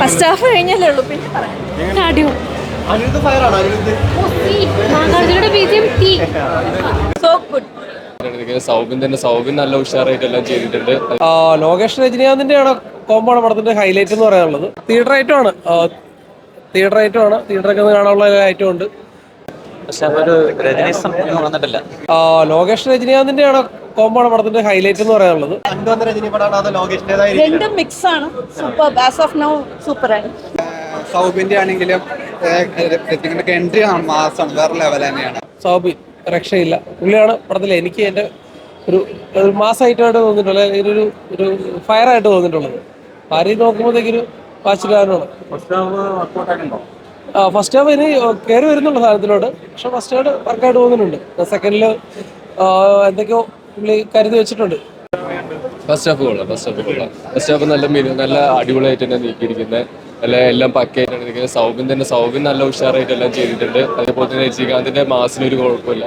First half കഴിഞ്ഞല്ലേ ഉള്ളൂ. പിന്നെ പറയാം. തീ സോ. ഗുഡ് സൗബിൻ തന്നെ സൗബിൻ നല്ല ഉഷാറായിട്ട് എല്ലാം ചെയ്തിട്ടുണ്ട്. ലോകേഷ് രജനീകാന്തിന്റെ ആണ് കോമ്പാണ് പടത്തിന്റെ ഹൈലൈറ്റ് എന്ന് പറയാനുള്ളത്. തിയേറ്റർ ഐറ്റം ആണ്. തിയേറ്റർ ഐറ്റം ആണ്. തിയേറ്ററൊക്കെ ഒന്ന് കാണാനുള്ള ഐറ്റം ഉണ്ട്. ലോകേഷ് രജനീകാന്തിന്റെ ആണ് കോമ്പാണ് പടത്തിന്റെ ഹൈലൈറ്റ് എന്ന് പറയാനുള്ളത്. രണ്ടും മിക്സ് ആണ് super as of now super ആണ്. സൗബിന്റെ ആണെങ്കിലും എൻട്രി ആണ്. മാസം വേറെ ലെവൽ തന്നെയാണ്. സൗബിൻ രക്ഷയില്ല. പുള്ളിയാണ് പടത്തിൽ എനിക്ക് എന്റെ ഒരു ഒരു മാസമായിട്ടായിട്ട് തോന്നിയിട്ടുള്ളത്. അല്ലെങ്കിൽ ഒരു ഒരു ഫയർ ആയിട്ട് തോന്നിയിട്ടുള്ളത്. ആരെയും നോക്കുമ്പോഴത്തേക്കൊരു വാച്ചിലാനാണ് ആ ഫസ്റ്റ് ഹാഫ് ഇനി കയറി വരുന്നുണ്ട് സാധനത്തിലോട്ട്. പക്ഷെ ഫസ്റ്റ് ഹാഫ് വർക്കായിട്ട് തോന്നുന്നുണ്ട്. സെക്കൻഡിൽ എന്തൊക്കെയോ പുള്ളി കരുതി വെച്ചിട്ടുണ്ട്. ഫസ്റ്റ് ഹാഫ് കൊള്ളാം ഫസ്റ്റ് ഹാഫ് കൊള്ളാം. ഫസ്റ്റ് ഹാഫ് നല്ല മിനി- നല്ല അടിപൊളിയായിട്ട് തന്നെ നീക്കിയിരിക്കുന്നത് അല്ല എല്ലാം പക്കയായിട്ടാണ് ഇരിക്കുന്നത് സൗബിൻ തന്നെ സൗബിൻ നല്ല ഉഷാറായിട്ട് എല്ലാം ചെയ്തിട്ടുണ്ട്. അതേപോലെ തന്നെ രജനീകാന്തിന്റെ മാസിന് ഒരു കുഴപ്പമില്ല.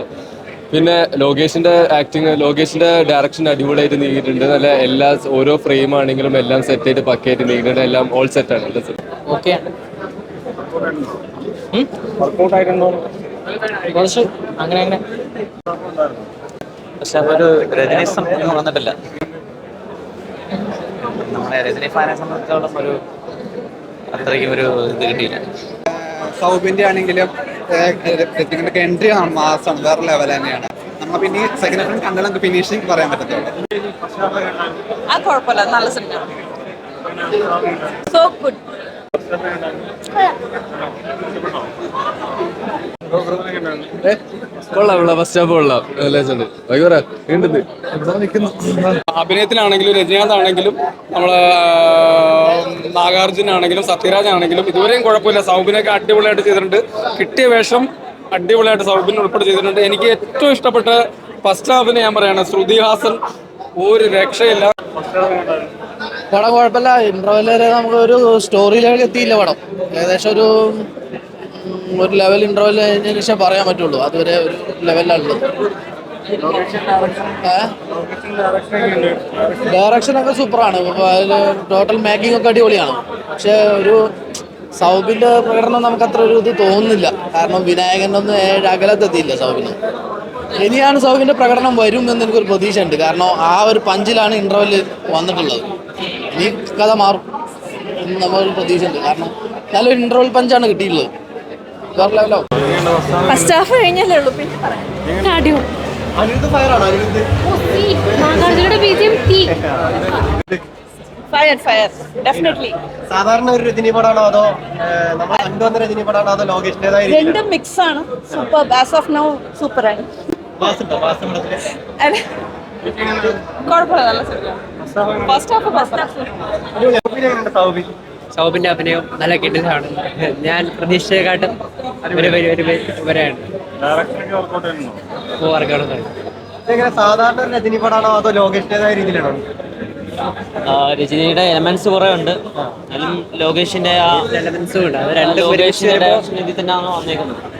പിന്നെ ലോകേഷിന്റെ ആക്ടിങ് ലോകേഷിന്റെ ഡയറക്ഷൻ അടിപൊളിയായിട്ട് നീങ്ങിയിട്ടുണ്ട് നല്ല എല്ലാ ഓരോ ഫ്രെയിം ആണെങ്കിലും എല്ലാം സെറ്റ് ആയിട്ട് പക്കയായിട്ട് നീങ്ങിയിട്ട് എല്ലാം ഓൾ സെറ്റ് ആണ് എല്ലാം. ഓക്കെ കുറച്ച് അങ്ങനെ അങ്ങനെ. പക്ഷെ ഒരു രജനീസം ഒന്നും വന്നിട്ടില്ല നമ്മുടെ രജനി ഫാനെ സംബന്ധിച്ചോളം ഒരു അത്രയ്ക്കും ഒരു ഇത് കിട്ടിയില്ല. സൗബിന്റെ ആണെങ്കിലും ഋത്തിക്കിന്റെ എൻട്രി ആണ് മാസം വേറെ ലെവൽ തന്നെയാണ്. നമ്മൾ പിന്നെ സെക്കൻഡ് ഹാഫിൽ കണ്ടാൽ നമുക്ക് ഫിനിഷിംഗ് പറയാൻ പറ്റത്തുള്ളൂ. ആ കുഴപ്പമില്ല. നല്ല സിനിമ സോ ഗുഡ് കൊള്ളാം കൊള്ളാം. ഫസ്റ്റ് ഹാഫ് കൊള്ളാം. വീണ്ടും അഭിനയത്തിലാണെങ്കിലും രജനീകാന്ത് ആണെങ്കിലും നമ്മൾ നാഗാർജുന ആണെങ്കിലും സത്യരാജ് ആണെങ്കിലും ഇതുവരെയും കുഴപ്പമില്ല. സൗബിനൊക്കെ അടിപൊളിയായിട്ട് ചെയ്തിട്ടുണ്ട്. കിട്ടിയ വേഷം അടിപൊളിയായിട്ട് സൗബിൻ ഉൾപ്പെടെ ചെയ്തിട്ടുണ്ട്. എനിക്ക് ഏറ്റവും ഇഷ്ടപ്പെട്ട ഫസ്റ്റ് ഹാഫിന് ഞാൻ പറയാണ് ശ്രുതി ഹാസൻ ഒരു രക്ഷയില്ല. പടം കുഴപ്പമില്ല. ഇന്റർവെൽ വരെ നമുക്ക് ഒരു സ്റ്റോറിയിലേക്ക് എത്തിയില്ല പടം. ഏകദേശം ഒരു ഒരു ലെവൽ ഇന്റർവെൽ കഴിഞ്ഞതിന് ശേഷം പറയാൻ പറ്റുള്ളൂ. അതുവരെ ഒരു ലെവലിലുള്ളത് ഡയറക്ഷൻ ഒക്കെ സൂപ്പറാണ് ടോട്ടൽ മേക്കിംഗ് ഒക്കെ അടിപൊളിയാണ്. പക്ഷെ ഒരു സൗബിന്റെ പ്രകടനം നമുക്ക് അത്ര ഒരു ഇത് തോന്നുന്നില്ല. കാരണം വിനായകനൊന്നും ഏഴ് അകലത്തെത്തിയില്ല സൗബിന്. ഇനിയാണ് സൗബിന്റെ പ്രകടനം വരും എന്ന് എനിക്കൊരു പ്രതീക്ഷ ഉണ്ട് കാരണം ആ ഒരു പഞ്ചിലാണ് ഇന്റർവെൽ വന്നിട്ടുള്ളത്. ഇനി കഥ മാറും എന്ന് നമ്മളൊരു പ്രതീക്ഷ ഉണ്ട് കാരണം നല്ലൊരു ഇന്റർവെൽ പഞ്ചാണ് കിട്ടിയിട്ടുള്ളത്. ഫസ്റ്റ് ഹാഫ് കഴിഞ്ഞല്ലേ ഉള്ളൂ. പിന്നെ പറയാം. അടിപൊളി. നാഗാർജുനയുടെ തീ ഫയർ ഫയർ. ഡെഫിനറ്റ്ലി സാധാരണ ഒരു രജനി പടമാണോ അതോ നമ്മൾ കണ്ടുവന്ന രജനി പടമാണോ അതോ ലോകേഷിന്റേതായ രണ്ടും മിക്സ് ആണ്. Super as of now super ആണ്. സൗബിന്റെ അഭിനയം നല്ല കിട്ടുന്നതാണ് ഞാൻ പ്രതീക്ഷിച്ചതിനെക്കാട്ടും സാധാരണ രജനി അതോ ലോകേഷിന്റേതായ രീതിയിലാണോ? രജനിയുടെ എലമെന്റ്സ് കുറെ ഉണ്ട്. എന്നാലും ലോകേഷിന്റെ ആ എലമെന്റ്സും ഉണ്ട്. അത് രണ്ട് ലോകേഷിന്റെ ഡയറക്ഷൻ തന്നെയാണ് വന്നേക്കുന്നത്.